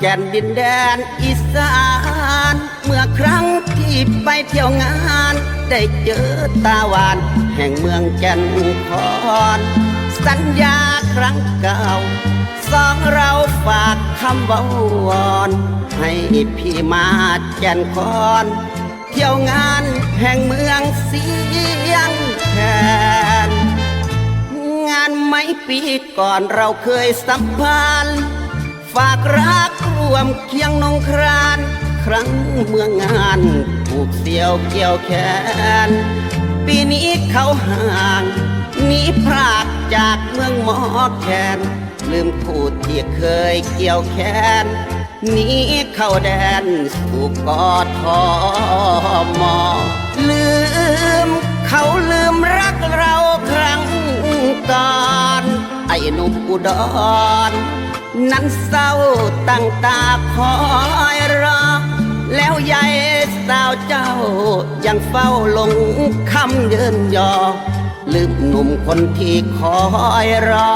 แก่นดินแดนอีสาน เมื่อครั้งที่ไปเที่ยวงาน ได้เจอตาหวาน แห่งเมืองแก่นคอนสัญญาครั้งเก่า สองเราฝากคำว่าวอนให้พี่มาแก่นคอน เที่ยวงานแห่งเมืองเสียงแคนงานไม่ปีก่อนเราเคยสัมพันธ์ ฝากรักรวมเคียงนงคราน ครั้งเมืองงานถูกเสียวเกี่ยวแขน ปีนี้เขาห่างหนีพรากจากเมืองหมอแคนลืมคู่ที่เคยเกี่ยวแขนหนีเข้าแดนสู่กอทอมอลืมเขาลืมรักเราครั้งก่อน ไอ้หนุ่มอุดร นั้นเศร้าตั้งตาคอยรอ แล้วยายสาวเจ้ายังเฝ้าลงคำเยินยอ ลืมหนุ่มคนที่คอยรอ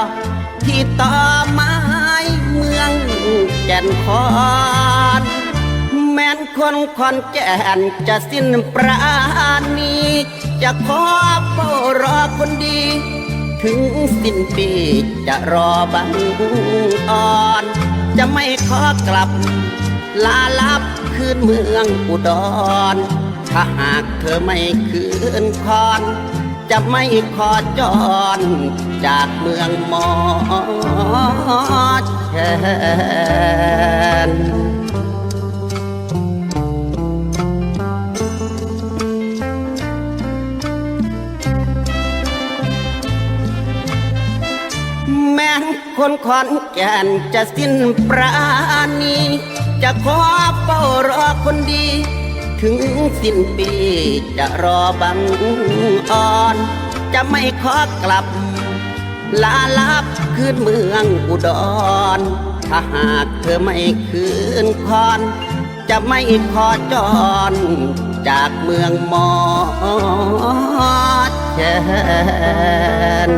ที่ต่อไม้เมืองแก่นคอนแม้นคนคอนแก่นจะสิ้นปราณี จะขอเฝ้ารอคนดี ถึงสิ้นปีจะรอบังอ่อน จะไม่ขอกลับ ลาลับคืนเมืองอุดร ถ้าหากเธอไม่คืนคอน จะไม่ขอจรจากเมืองมอแค คนขอนแก่นจะสิ้นปราณี จะขอเฝ้ารอคนดี ถึงสิ้นปีจะรอบังอ่อน จะไม่ขอกลับ ลาลับคืนเมืองอุดร ถ้าหากเธอไม่คืนคอน จะไม่ขอจรจากเมืองมอแคน